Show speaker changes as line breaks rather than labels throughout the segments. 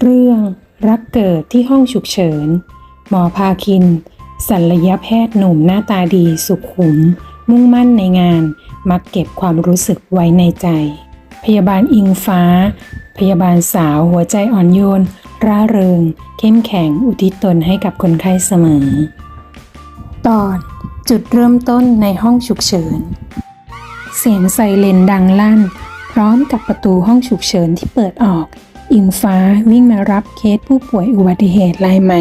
เรื่องรักเกิดที่ห้องฉุกเฉิน หมอพาคินศัลยแพทย์หนุ่มหน้าตาดีสุขุม มุ่งมั่นในงาน มักเก็บความรู้สึกไว้ในใจ พยาบาลอิงฟ้า พยาบาลสาวหัวใจอ่อนโยน ร่าเริง เข้มแข็งอุทิศตนให้กับคนไข้เสมอ ตอนจุดเริ่มต้นในห้องฉุกเฉิน เสียงไซเรนดังลั่น พร้อมกับประตูห้องฉุกเฉินที่เปิดออก อิงฟ้าวิ่งมารับเคสผู้ป่วยอุบัติเหตุรายใหม่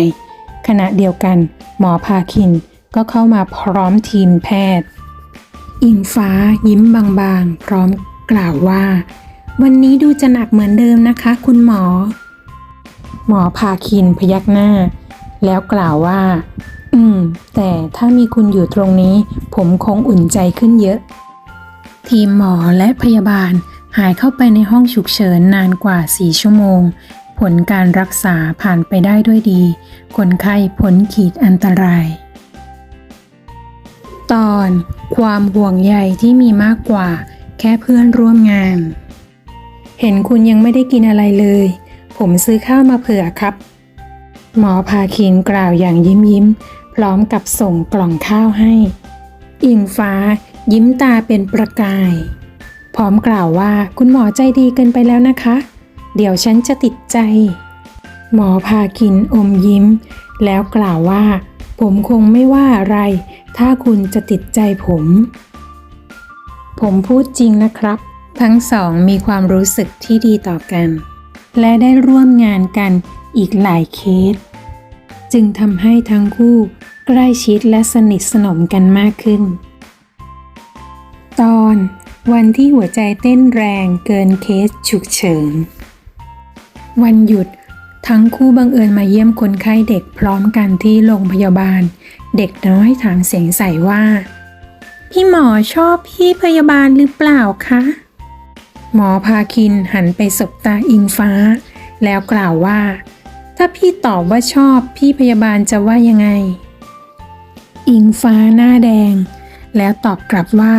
ขณะเดียวกัน หมอพาคินก็เข้ามาพร้อมทีมแพทย์ อิงฟ้ายิ้มบางๆ พร้อมกล่าวว่า วันนี้ดูจะหนักเหมือนเดิมนะคะ คุณหมอ หมอพาคินพยักหน้า แล้วกล่าวว่า อืม แต่ถ้ามีคุณอยู่ตรงนี้ ผมคงอุ่นใจขึ้นเยอะ ทีมหมอและพยาบาล หายเข้าไปในห้องฉุกเฉินนานกว่า 4 ชั่วโมง ผลการรักษาผ่านไปได้ด้วยดี คนไข้พ้นขีดอันตราย ตอน ความห่วงใยที่มีมากกว่า แค่เพื่อนร่วมงาน เห็นคุณยังไม่ได้กินอะไรเลย ผมซื้อข้าวมาเผื่อครับ หมอพาคินกล่าวอย่างยิ้มยิ้ม พร้อมกับส่งกล่องข้าวให้ อิงฟ้ายิ้มตาเป็นประกาย พร้อมกล่าวว่าคุณหมอใจดีเกินไปแล้วนะคะ เดี๋ยวฉันจะติดใจ หมอพาคินอมยิ้ม แล้วกล่าวว่า ผมคงไม่ว่าอะไร ถ้าคุณจะติดใจผม ผมพูดจริงนะครับ ทั้งสองมีความรู้สึกที่ดีต่อกัน และได้ร่วมงานกันอีกหลายเคส จึงทำให้ทั้งคู่ใกล้ชิดและสนิทสนมกันมากขึ้น ตอน วันที่หัวใจเต้นแรงเกินเคสฉุกเฉิน วันหยุด ทั้งคู่บังเอิญมาเยี่ยมคนไข้เด็กพร้อมกันที่โรงพยาบาล เด็กน้อยถามเสียงใสว่า พี่หมอชอบพี่พยาบาลหรือเปล่าคะ หมอพาคินหันไปสบตาอิงฟ้า แล้วกล่าวว่า ถ้าพี่ตอบว่าชอบพี่พยาบาลจะว่ายังไง อิงฟ้าหน้าแดง แล้วตอบกลับว่า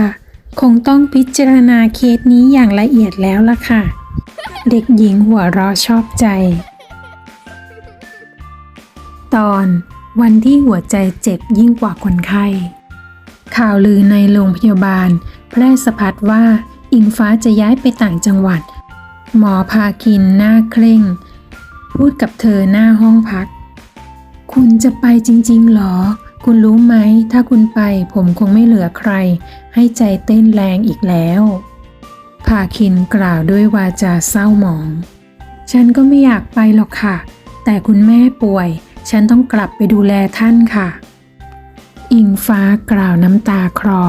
คงต้องพิจารณาเคสนี้อย่างละเอียดแล้วล่ะค่ะ เด็กหญิงหัวเราะชอบใจ ตอนวันที่หัวใจเจ็บยิ่งกว่าคนไข้ ข่าวลือในโรงพยาบาล แพร่สะพัดว่าอิงฟ้าจะย้ายไปต่างจังหวัด หมอพาคินหน้าเคร่ง พูดกับเธอหน้าห้องพัก คุณจะไปจริงๆหรอ คุณรู้ไหม ถ้าคุณไปผมคงไม่เหลือใคร ให้ใจเต้นแรงอีกแล้วพาคินกล่าวด้วยวาจาเศร้าหมอง ฉันก็ไม่อยากไปหรอกค่ะ แต่คุณแม่ป่วย ฉันต้องกลับไปดูแลท่านค่ะ อิงฟ้ากล่าวน้ำตาคลอ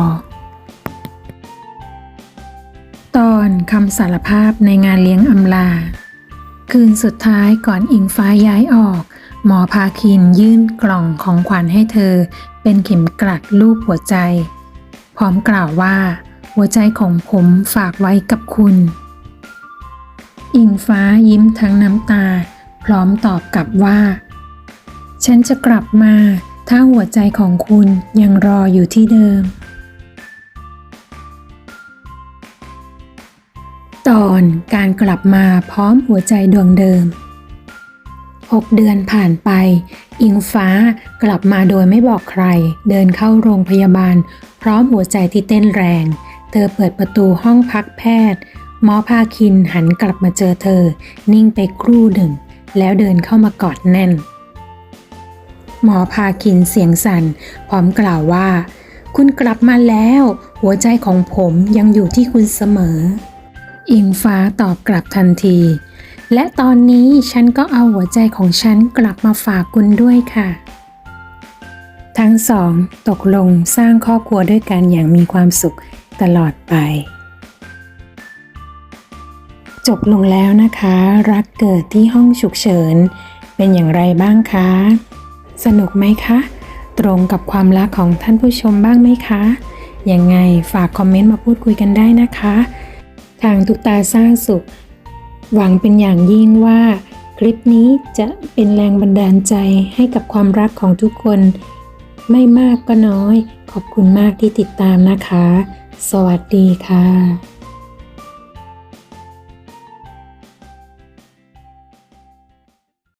ตอนคำสารภาพในงานเลี้ยงอำลา คืนสุดท้ายก่อนอิงฟ้าย้ายออก หมอพาคินยื่นกล่องของขวัญให้เธอ เป็นเข็มกลัดรูปหัวใจ พร้อมกล่าวว่า หัวใจของผมฝากไว้กับคุณ อิงฟ้ายิ้มทั้งน้ำตา พร้อมตอบกลับว่า ฉันจะกลับมา ถ้าหัวใจของคุณยังรออยู่ที่เดิม ตอนการกลับมาพร้อมหัวใจดวงเดิม 6 เดือนผ่านไป อิงฟ้ากลับมาโดยไม่บอกใคร เดินเข้าโรงพยาบาล พร้อมหัวใจที่เต้นแรง เธอเปิดประตูห้องพักแพทย์ หมอพาคินหันกลับมาเจอเธอ นิ่งไปครู่หนึ่ง แล้วเดินเข้ามากอดแน่น หมอพาคินเสียงสั่น พร้อมกล่าวว่า คุณกลับมาแล้ว หัวใจของผมยังอยู่ที่คุณเสมอ อิงฟ้าตอบกลับทันที และตอนนี้ฉันก็เอาหัวใจของฉันกลับมาฝากคุณด้วยค่ะ ทั้งสองตกลงสร้างครอบครัวด้วยกันอย่างมีความสุขตลอดไป จบลงแล้วนะคะ รักเกิดที่ห้องฉุกเฉิน เป็นอย่างไรบ้างคะ สนุกไหมคะ ตรงกับความรักของท่านผู้ชมบ้างไหมคะยังไงฝากคอมเมนต์มาพูดคุยกันได้นะคะ ทางตุกตาสร้างสุข หวังเป็นอย่างยิ่งว่า คลิปนี้จะเป็นแรงบันดาลใจให้กับความรักของทุกคน ไม่มากก็น้อย ขอบคุณมากที่ติดตามนะคะ สวัสดีค่ะ